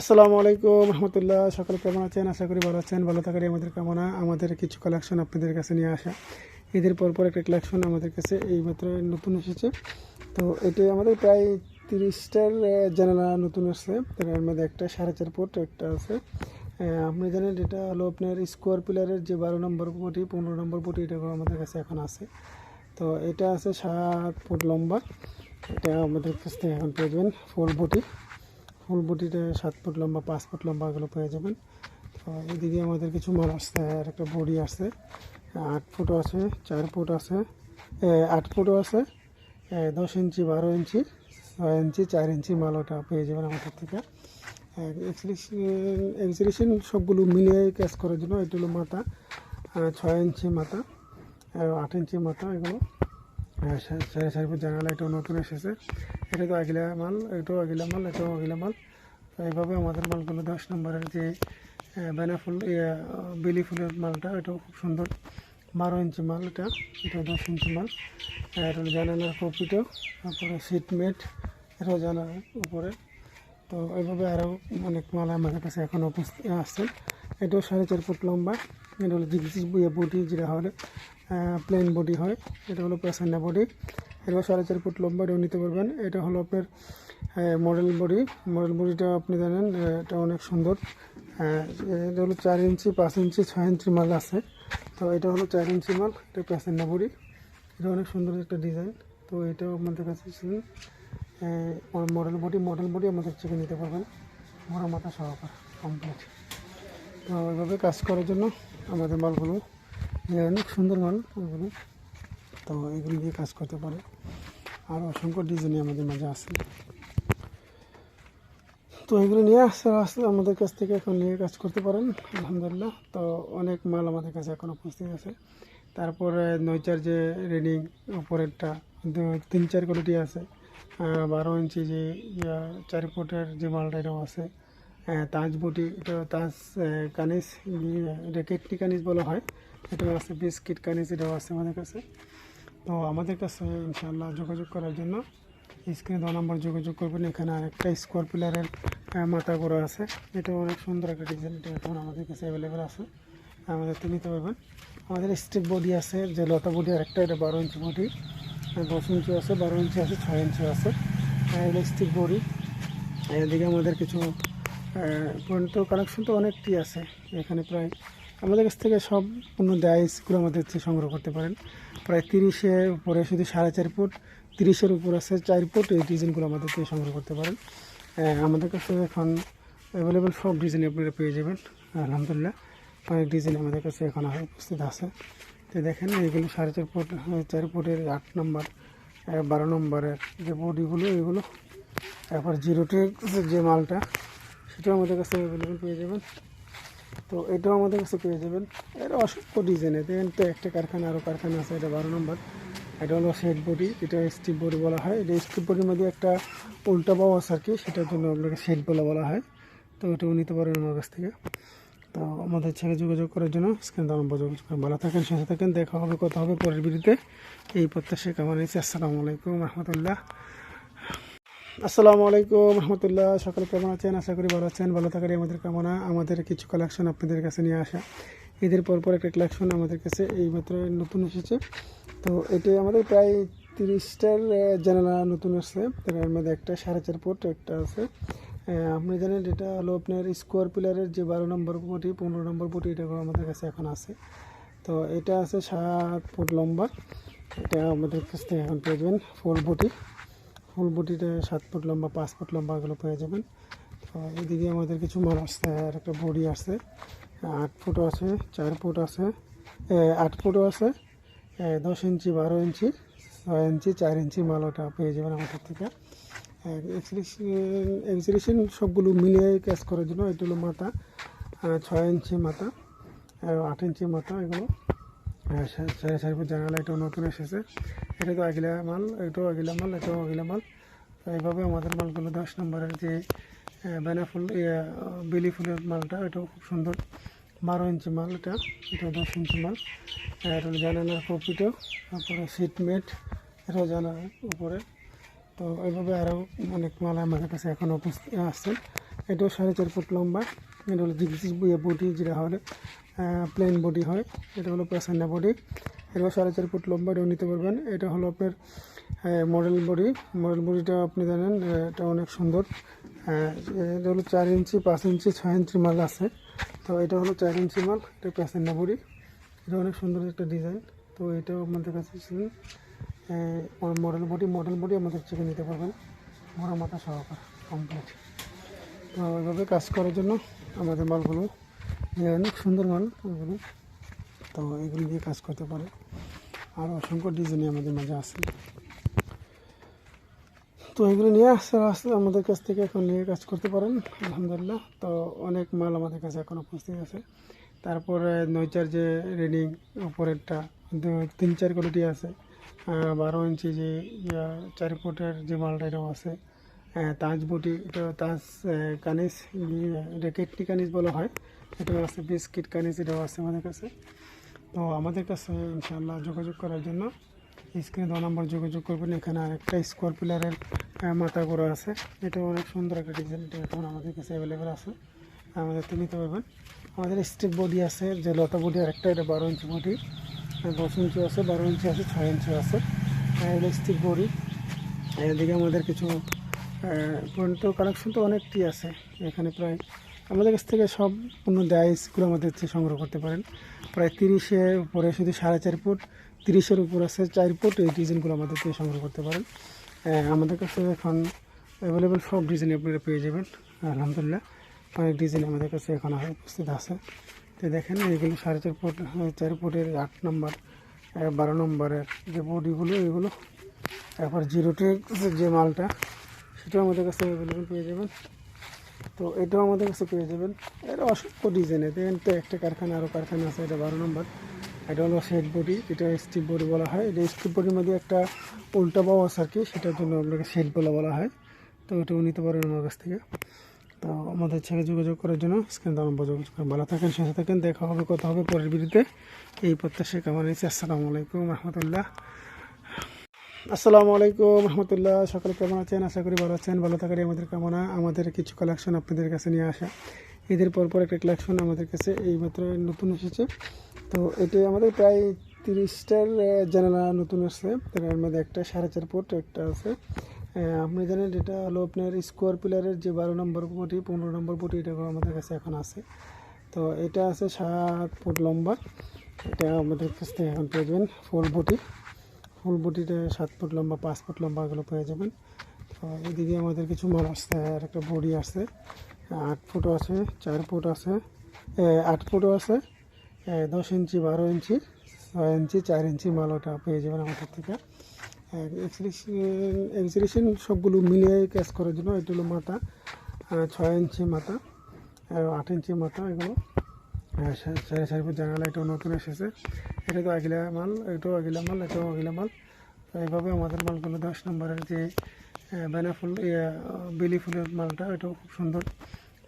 আসসালামু আলাইকুম, রহমতুল্লাহ। সকলে কেমন আছেন? আশা করি ভালো আছেন। ভালো থাকারই আমাদের কামনা। আমাদের কিছু কালেকশন আপনাদের কাছে নিয়ে আসা। ঈদের পর পর একটা কালেকশন আমাদের কাছে এই মাত্র নতুন এসেছে। তো এটি আমাদের প্রায় তিরিশটার জানালা নতুন আসছে। তার মধ্যে একটা সাড়ে চার ফুট একটা আছে। আপনি জানেন এটা হলো আপনার স্কোয়ার পিলারের যে বারো নম্বর বটি পনেরো নম্বর বটি এটা আমাদের কাছে এখন আছে। তো এটা আছে সাত ফুট লম্বা। এটা আমাদের কাছ থেকে এখন পেয়ে যাবেন ফুল বটি ফুল সাত ফুট লম্বা, পাঁচ ফুট লম্বা এগুলো পেয়ে যাবেন। তো এদিকে আমাদের কিছু মাল আসছে, আর একটা বডি আছে আট ফুটও আছে, চার ফুট আছে আট ফুটও আছে দশ ইঞ্চি, বারো ইঞ্চি, ছয় ইঞ্চি, চার ইঞ্চি মাল ওটা পেয়ে যাবেন আমাদের থেকে। এক্সিবিশন সবগুলো মিলিয়ে কাজ করার জন্য এটা হলো মাথা ছয় ইঞ্চি মাথা আট ইঞ্চি মাথা এগুলো। সাড়ে চার ফুট জানালা এটাও নতুন এসেছে। এটা তো আগিলা মাল এটাও আগিলা মাল এটাও আগিলা মাল। তো এইভাবে আমাদের মালগুলো দশ নম্বরের যে বেনা ফুল বেলি ফুলের মালটা, এটাও খুব সুন্দর। বারো ইঞ্চি মাল এটা এটা দশ ইঞ্চি মাল। এটা জানালার কপিটো, তারপরে সিটমেট এটাও জানালার উপরে। তো এইভাবে আরও অনেক মাল আমাদের কাছে এখন উপস্থিত আসছে এটাও সাড়ে চার ফুট লম্বা। এটা হলো জিগজি বডি যেটা হলে প্লেন বডি হয়। এটা হলো প্যাসান্না বডি এটাও সাড়ে চার ফুট লম্বা এটাও নিতে পারবেন। এটা হলো আপনার মডেল বডি মডেল বডিটা আপনি জানেন এটা অনেক সুন্দর। এটা হলো চার ইঞ্চি, পাঁচ ইঞ্চি, ছয় ইঞ্চি মাল আছে। তো এটা হলো চার ইঞ্চি মাল, এটা প্যাসান্না বডি এটা অনেক সুন্দর একটা ডিজাইন তো এটাও আপনাদের কাছে ছিল। মডেল বডি মডেল বডি আমাদের থেকে নিতে পারবেন। বড় মাথা সহকার কমপ্লিট তো এইভাবে কাজ করার জন্য আমাদের মালগুলো অনেক সুন্দর মাল এগুলো। তো এগুলো দিয়ে কাজ করতে পারে। আর অসংখ্য ডিজাইনই আমাদের মাঝে আছে। তো এগুলো নিয়ে আসতে আসতে আমাদের কাছ থেকে এখন নিয়ে কাজ করতে পারেন আলহামদুলিল্লাহ। তো অনেক মাল আমাদের কাছে এখন উপস্থিত আছে। তারপরে নয়চার যে রেডিং উপরেরটা তিন চার কোয়ালিটি আছে। বারো ইঞ্চি যে চার ফুটের যে মালটা এটাও আছে। তাজ বুটি এটা তাজ কানিস ইয়ে, এটা কানিস বলা হয়। এটাও আছে বিস্কিট কানিস, এটাও আছে আমাদের কাছে। তো আমাদের কাছে ইনশাআল্লাহ যোগাযোগ করার জন্য স্ক্রিনে দেওয়া নাম্বার যোগাযোগ করবেন। এখানে আরেকটা স্কোয়ার পিলারের মাথা করা আছে। এটা অনেক সুন্দর একটা ডিজাইন এটা এখন আমাদের কাছে অ্যাভেলেবেল আছে। আমাদের তো নিতে পারবেন। আমাদের স্টিক বডি আছে, যে লতা বডি আরেকটা, এটা বারো ইঞ্চি বডি দশ ইঞ্চি আছে, বারো ইঞ্চি আছে, ছয় ইঞ্চি আছে। স্টিক বডি এদিকে আমাদের কিছু পর্যন্ত কালেকশন তো অনেকটি আছে। এখানে প্রায় আমাদের কাছ থেকে সব পূর্ণ ডাইসগুলো আমাদের থেকে সংগ্রহ করতে পারেন। প্রায় তিরিশের উপরে শুধু সাড়ে চার ফুট, তিরিশের উপর আছে চার ফুট এই ডিজাইনগুলো আমাদের থেকে সংগ্রহ করতে পারেন। আমাদের কাছে এখন অ্যাভেলেবেল সব ডিজাইন আপনারা পেয়ে যাবেন। আলহামদুলিল্লাহ, অনেক ডিজাইন আমাদের কাছে এখন উপস্থিত আছে। তো দেখেন এইগুলো সাড়ে চার ফুট চার ফুটের আট নম্বর বারো নম্বরের যে বডিগুলো, এগুলো। তারপর জিরো টেক যে মালটা, সেটাও আমাদের কাছে অ্যাভেলেবেল পেয়ে যাবেন। তো এটাও আমাদের কাছে পেয়ে যাবেন এটা অসংখ্য ডিজাইন দেখেন তো একটা কারখানা আরও কারখানা আছে, এটা বারো নম্বর। এটা হলো সেট বডি, এটা স্টিপ বডি বলা হয়। এটা স্টিপ বডির মধ্যে একটা উল্টা পাওয়া আছে আর কি, সেটার জন্য আপনাকে সেট বলে বলা হয়। তো এটাও নিতে পারেন আমার কাছ থেকে। তো আমাদের ছেলে যোগাযোগ করার জন্য স্ক্রিন নম্বর যোগাযোগ করেন। ভালো থাকেন, সুস্থ থাকেন। দেখা হবে, কথা হবে পরের ভিডিওতে। এই প্রত্যাশা কামনা নিচ্ছি। আসসালামু আলাইকুম রহমতুল্লাহ। আসসালামু আলাইকুম রহমতুল্লাহ। সকলে কেমন আছেন? আশা করি ভালো আছেন। ভালো থাকারই আমাদের কামনা। আমাদের কিছু কালেকশন আপনাদের কাছে নিয়ে আসা। ঈদের পর পর একটা কালেকশন আমাদের কাছে এই মাত্র নতুন এসেছে। তো এটি আমাদের প্রায় তিরিশটার জানালা নতুন আসছে। তার মধ্যে একটা সাড়ে চার ফুট একটা আছে। আপনি জানেন এটা হলো আপনার স্কোয়ার পিলারের যে বারো নম্বর বটি পনেরো নম্বর বটি এটা আমাদের কাছে এখন আছে। তো এটা আছে সাত ফুট লম্বা। এটা আমাদের কাছ থেকে এখন পেয়ে যাবেন ফুল বটি ফুল বটিতে সাত ফুট লম্বা, পাঁচ ফুট লম্বা এগুলো পেয়ে যাবেন। তো এদিকে আমাদের কিছু মাল আসছে, আর একটা বডি আছে আট ফুটও আছে, চার ফুট আছে আট ফুটও আছে দশ ইঞ্চি, বারো ইঞ্চি, ছয় ইঞ্চি, চার ইঞ্চি মাল ওটা পেয়ে যাবেন আমাদের থেকে। এক্সিবিশন সবগুলো মিলিয়ে কাজ করার জন্য এটা হলো মাথা ছয় ইঞ্চি মাথা আট ইঞ্চি মাথা এগুলো। সাড়ে ফুট জানালা এটা নতুন এসেছে। এটা তো আগিলা মাল, এটাও আগিলা মাল, এটাও আগিলা মাল। তো এইভাবে আমাদের মালগুলো দশ নম্বরের যে বেনা ফুল বেলি ফুলের মালটা, এটাও খুব সুন্দর। বারো ইঞ্চি মাল এটা এটা দশ ইঞ্চি মাল। এটা জানালার কপিটো, তারপরে সিটমেট এটাও জানালার উপরে। তো এইভাবে আরও অনেক মাল আমাদের কাছে এখন উপস্থিত আসছে এটাও সাড়ে চার ফুট লম্বা। এটা হলো জিগসি বডি, যেটা হলে প্লেন বডি হয়। এটা হলো প্যাসেন্ডা বডি এটাও সাড়ে চার ফুট লম্বা, এটাও নিতে পারবেন। এটা হলো আপনার মডেল বডি মডেল বডিটা আপনি জানেন এটা অনেক সুন্দর। এটা হলো চার ইঞ্চি, পাঁচ ইঞ্চি, ছয় ইঞ্চি মাল আছে। তো এটা হলো চার ইঞ্চি মাল, এটা প্যাসেন্ডা বডি এটা অনেক সুন্দর একটা ডিজাইন তো এটাও আমাদের কাছে ছিলেন মডেল বডি মডেল বডি আমাদের থেকে নিতে পারবেন। বড় মাথা সহকার কমপ্লিট তো ওইভাবে কাজ করার জন্য আমাদের মালগুলো অনেক সুন্দর মাল ওইগুলো তো এগুলো দিয়ে কাজ করতে পারে। আর অসংখ্য ডিজাইনই আমাদের মাঝে আছে। তো এগুলো নিয়ে আসতে আসতে আমাদের কাছ থেকে এখন নিয়ে কাজ করতে পারেন আলহামদুলিল্লাহ। তো অনেক মাল আমাদের কাছে এখন উপস্থিত আছে। তারপরে নয়চার যে রেডিং উপরেরটা তিন চার কোয়ালিটি আছে। বারো ইঞ্চি যে ইয়া, চার ফুটের যে মালটা এটাও আছে। তাজ বুটি এটা তাজ কানিস ইয়ে, এটা কেটনি কানিস বলা হয়। এটাও আছে বিস্কিট কানিস এটাও আছে আমাদের কাছে। তো আমাদের কাছে ইনশাআল্লাহ যোগাযোগ করার জন্য স্ক্রিনে দেওয়া নাম্বার যোগাযোগ করবেন। এখানে আরেকটা স্কোয়ার পিলারের মাথা করা আছে। এটা অনেক সুন্দর একটা ডিজাইন এটা এখন আমাদের কাছে অ্যাভেলেবেল আছে। আমাদের তো নিতে পারবেন। আমাদের স্টিক বডি আছে, যে লতা বডি আরেকটা, এটা বারো ইঞ্চি বডি দশ ইঞ্চি আছে, বারো ইঞ্চি আছে, ছয় ইঞ্চি আছে। স্টিক বডি এদিকে আমাদের কিছু পর্যন্ত কালেকশন তো অনেকটি আছে। এখানে প্রায় আমাদের কাছ থেকে সব পণ্য ডাইসগুলো আমাদের থেকে সংগ্রহ করতে পারেন। প্রায় তিরিশের উপরে শুধু সাড়ে চার ফুট, তিরিশের উপর আছে চার ফুট এই ডিজাইনগুলো আমাদের থেকে সংগ্রহ করতে পারেন। আমাদের কাছে এখন অ্যাভেলেবেল সব ডিজাইন আপনারা পেয়ে যাবেন, আলহামদুলিল্লাহ। অনেক ডিজাইন আমাদের কাছে এখন উপস্থিত আছে। তো দেখেন এইগুলো সাড়ে চার ফুট চার ফুটের আট নম্বর বারো নম্বরের যে বডিগুলো, এগুলো। তারপর জিরোটের যে মালটা, সেটাও আমাদের কাছে অ্যাভেলেবেল পেয়ে যাবেন। তো এটাও আমাদের কাছে পেয়ে যাবেন। এটা অসংখ্য ডিজাইনে দেখেন তো একটা কারখানা আরও কারখানা আছে, এটা বারো নম্বর। এটা হলো শেড বডি, এটা স্টিপ বডি বলা হয়। এটা স্টিপ বডির মধ্যে একটা উল্টা বাও আছে আর কি, সেটার জন্য আপনাকে শেড বলা বলা হয়। তো এটাও নিতে পারেন আমার কাছ থেকে। তো আমাদের ছেলে যোগাযোগ করার জন্য স্ক্রিন দাম যোগাযোগ করেন। ভালো থাকেন, সুস্থ থাকেন, দেখা হবে, কথা হবে পরের বিরুদ্ধে এই প্রত্যাশা কামনা নিচ্ছি। আসসালামু আলাইকুম রহমতুল্লাহ। আসসালামু আলাইকুম রহমতুল্লাহ। সকলে কেমন আছেন? আশা করি ভালো আছেন। ভালো থাকারই আমাদের কামনা। আমাদের কিছু কালেকশন আপনাদের কাছে নিয়ে আসা। ঈদের পর পর একটা কালেকশন আমাদের কাছে এইমাত্র নতুন এসেছে। তো এটি আমাদের প্রায় তিরিশটার জানালা নতুন আসছে। তার মধ্যে একটা সাড়ে চার ফুট একটা আছে। আপনি জানেন এটা হলো আপনার স্কোয়ার পিলারের যে বারো নম্বর বটি পনেরো নম্বর বটি এটা আমাদের কাছে এখন আছে। তো এটা আছে সাত ফুট লম্বা। এটা আমাদের কাছ থেকে এখন পেয়ে যাবেন ফুল বটি ফুল বটিতে সাত ফুট লম্বা, পাঁচ ফুট লম্বা এগুলো পেয়ে যাবেন। তো এদিকে আমাদের কিছু মাল আসছে, আর একটা বডি আছে আট ফুটও আছে, চার ফুট আছে আট ফুটও আছে দশ ইঞ্চি, বারো ইঞ্চি, ছয় ইঞ্চি, চার ইঞ্চি মাল ওটা পেয়ে যাবেন আমাদের থেকে। এক্সিবিশন সবগুলো মিলিয়ে কাজ করার জন্য এটা হলো মাথা ছয় ইঞ্চি মাথা আট ইঞ্চি মাথা এগুলো। সাড়ে চার ফুট জানালা এটাও নতুন এসেছে। এটা তো আগিলা মাল, এটাও আগিলা মাল, এটাও আগিলা মাল। তো এইভাবে আমাদের মালগুলো দশ নম্বরের যে বেনা ফুল বেলি ফুলের মালটা, এটাও খুব সুন্দর।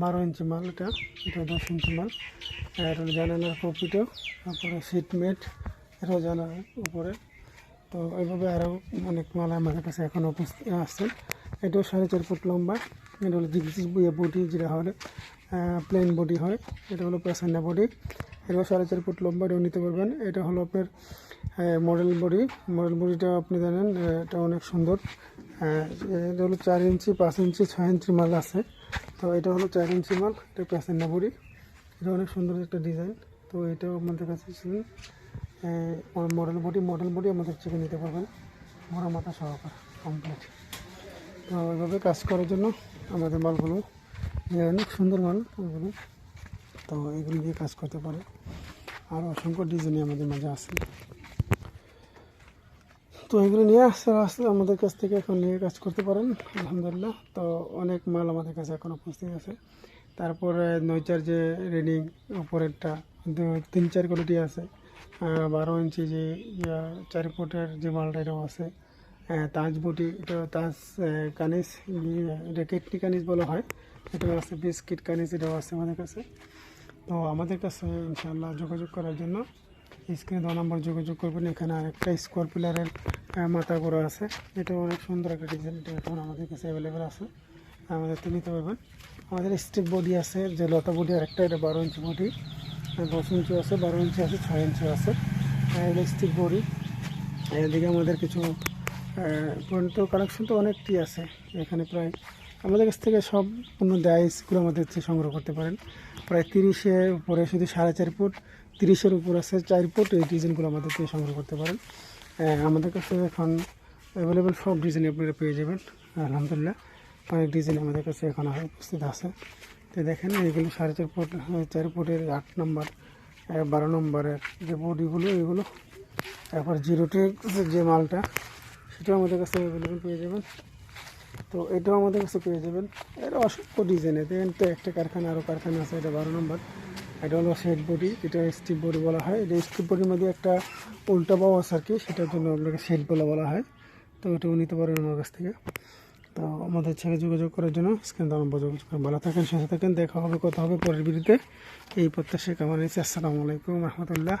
বারো ইঞ্চি মাল এটা এটা দশ ইঞ্চি মাল। এটা জানালার কপিটাও, তারপরে সিটমেট এটাও জানালার উপরে। তো এইভাবে আরও অনেক মাল আমাদের কাছে এখন উপস্থিত, আসছে। এটাও সাড়ে চার ফুট লম্বা। এটা হলো জিগসি বডি যেটা হলে প্লেন বডি হয়। এটা হলো প্যাসেন্ডা বডি এটাও সাড়ে চার ফুট লম্বা এটাও নিতে পারবেন। এটা হলো আপনার মডেল বডি মডেল বডিটা আপনি জানেন এটা অনেক সুন্দর। এটা হলো চার ইঞ্চি, পাঁচ ইঞ্চি, ছয় ইঞ্চি মাল আছে। তো এটা হলো চার ইঞ্চি মাল, এটা প্যাসেন্ডা বডি এটা অনেক সুন্দর একটা ডিজাইন তো এটাও আমাদের কাছে ছিলেন মডেল বডি মডেল বডি আমাদের থেকে নিতে পারবেন। বড় মাথা সহকার কমপ্লিট তো ওইভাবে কাজ করার জন্য আমাদের মালগুলো অনেক সুন্দর মাল ওইগুলো তো এগুলো দিয়ে কাজ করতে পারে। আর অসংখ্য ডিজাইনই আমাদের মাঝে আছে। তো এগুলো নিয়ে আসতে আসতে আমাদের কাছ থেকে এখন নিয়ে কাজ করতে পারেন, আলহামদুলিল্লাহ। তো অনেক মাল আমাদের কাছে এখন উপস্থিত আছে। তারপরে নয়চার যে রেডিং উপরেরটা তিন, চার কোয়ালিটি আছে। বারো ইঞ্চি যে চার ফুটের যে মালটা এটাও আছে। তাজ বুটি, এটা তাজ কানিস এটা কেটনি কানিস বলা হয়। এটাও আছে, বিস্কিট কানিস, এটাও আছে আমাদের কাছে। তো আমাদের কাছে, ইনশাআল্লাহ, যোগাযোগ করার জন্য স্ক্রিনে দেওয়া নাম্বার যোগাযোগ করবেন। এখানে আরেকটা স্কোয়ার পিলারের মাথা করা আছে। এটা অনেক সুন্দর একটা ডিজাইন, এটা এখন আমাদের কাছে অ্যাভেলেবেল আছে। আমাদের তো নিতে পারবেন। আমাদের স্টিক বডি আছে, যে লতা বডি আরেকটা, এটা বারো ইঞ্চি বডি দশ ইঞ্চি আছে, বারো ইঞ্চি আছে, ছয় ইঞ্চি আছে। স্টিক বডি এদিকে আমাদের কিছু পর্যন্ত কালেকশন তো অনেকটি আছে। এখানে প্রায় আমাদের কাছ থেকে সব পণ্য ডাইসগুলো আমাদের হচ্ছে সংগ্রহ করতে পারেন। প্রায় তিরিশের উপরে শুধু সাড়ে চার ফুট, তিরিশের উপর আছে চার ফুট এই ডিজাইনগুলো আমাদের থেকে সংগ্রহ করতে পারেন। আমাদের কাছে এখন অ্যাভেলেবেল সব ডিজাইন আপনারা পেয়ে যাবেন, আলহামদুলিল্লাহ। অনেক ডিজাইন আমাদের কাছে এখন উপস্থিত আছে। তো দেখেন, এইগুলো সাড়ে চার ফুট, চার ফুটের আট নম্বর বারো নম্বরের যে বডিগুলো এগুলো। তারপর জিরো টেক যে মালটা সেটাও আমাদের কাছে অ্যাভেলেবেল পেয়ে যাবেন। তো এটাও আমাদের কাছে পেয়ে যাবেন। এটা অসংখ্য ডিজাইনের দেখেন তো, একটা কারখানা আরও কারখানা আছে, এটা বারো নম্বর। এটা হলো শেড বডি যেটা স্টিপ বডি বলা হয়। এটা স্টিপ বডির মধ্যে একটা উল্টা পাওয়া আছে আর কি, সেটার জন্য আপনাকে শেড বলা বলা হয়। তো এটাও নিতে পারেন আমার কাছ থেকে। তো আমাদের ছেলে যোগাযোগ করার জন্য স্ক্রিন নাম্বার যোগাযোগ করেন। ভালো থাকেন, সুস্থ থাকেন। দেখা হবে, কথা হবে পরের ভিডিওতে। এই প্রত্যাশা কামাল আসসালামু আলাইকুম রহমতুল্লাহ।